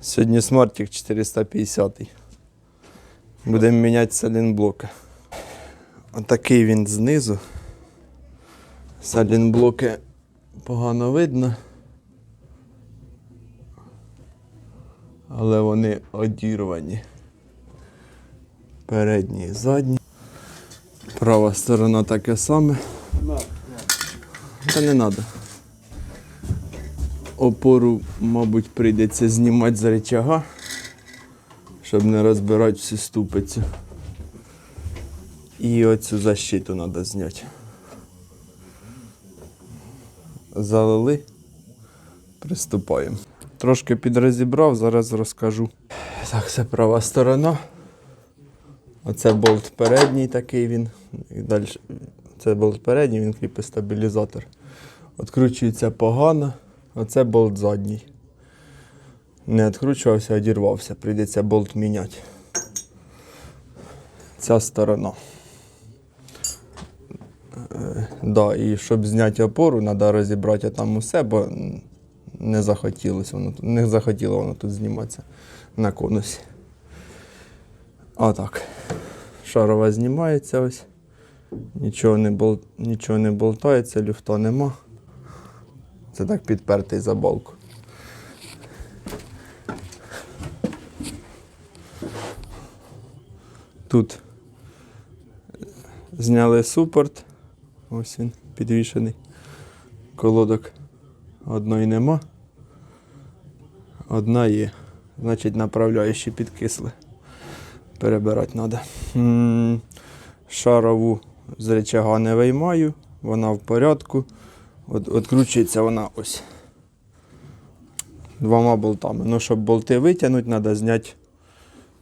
Сьогодні смартік 450. Будемо міняти салінблоки. Отакий він знизу. Салінблоки погано видно. Але вони одірвані. Передні і задні. Права сторона таке саме. Та не треба. Опору, мабуть, прийдеться знімати з речага, щоб не розбирати всю ступицю. І оцю защиту треба зняти. Залили. Приступаємо. Трошки підрозібрав, зараз розкажу. Так, це права сторона. Оце болт передній такий він. Далі. Це болт передній, він кріпить стабілізатор. Откручується погано. Оце болт задній. Не відкручувався, одірвався. Прийдеться болт міняти. Ця сторона. Е, да, і щоб зняти опору, треба розібрати там усе, бо не захотілося воно, не захотіло воно тут зніматися на конусі. Отак. Шарова знімається ось. Нічого не, бол... Нічого не болтається, люфта нема. Це так підпертий за балку. Тут зняли супорт. Ось він підвішений. Колодок одної нема. Одна є. Значить, направляючі підкисли. Перебирати треба. Шарову з речага не виймаю, вона в порядку. От, откручується вона ось двома болтами. Ну, щоб болти витягнути, треба зняти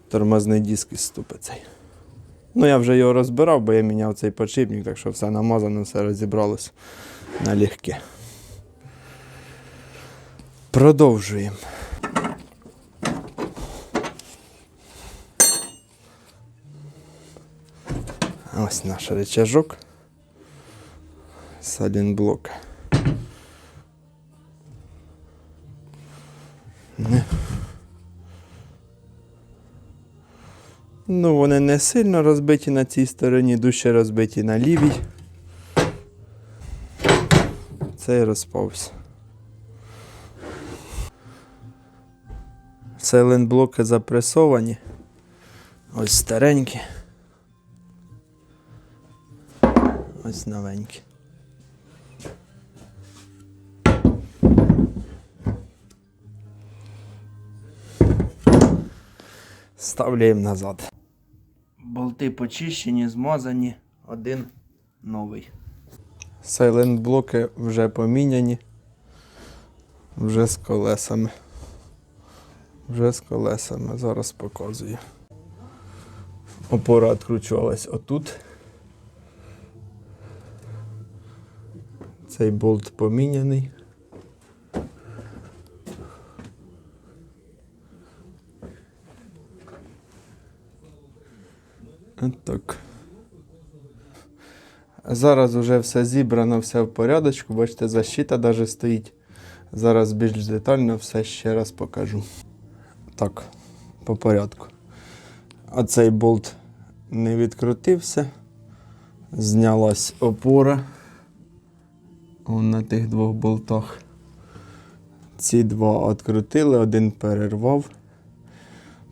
тормозний диск із ступицей. Ну, я вже його розбирав, бо я міняв цей подшипник, так що все намазано, все розібралось налегке. Продовжуємо. Ось наш рычажок. Салінблок. Не. Ну, вони не сильно розбиті на цій стороні, дужче розбиті на лівій. Цей розпався. Сайленблоки запресовані. Ось старенькі. Ось новенькі. Ставляємо назад. Болти почищені, змазані, один новий. Сайлент блоки вже поміняні. Вже з колесами. Вже з колесами. Зараз показую. Опора відкручувалась отут. Цей болт поміняний. Так. Зараз вже все зібрано, все в порядочку. Бачите, защита навіть стоїть. Зараз більш детально все ще раз покажу. Так, по порядку. Оцей болт не відкрутився. Знялась опора. Он на тих двох болтах. Ці два відкрутили, один перервав.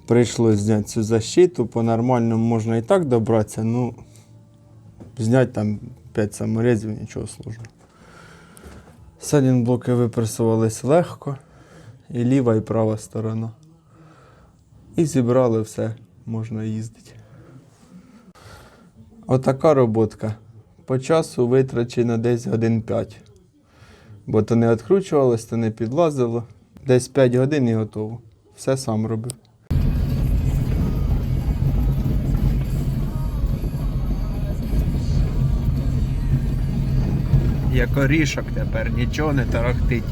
Прийшлось зняти цю защиту. По-нормальному можна і так добратися, ну зняти там 5 саморезів, нічого сложного. Салінблоки випресувались легко. І ліва, і права сторона. І зібрали все, можна їздити. Отака роботка. По часу витрачено десь годин 5. Бо то не відкручувалось, то не підлазило. Десь 5 годин і готово. Все сам робив. Як орішок тепер, нічого не тарахтить.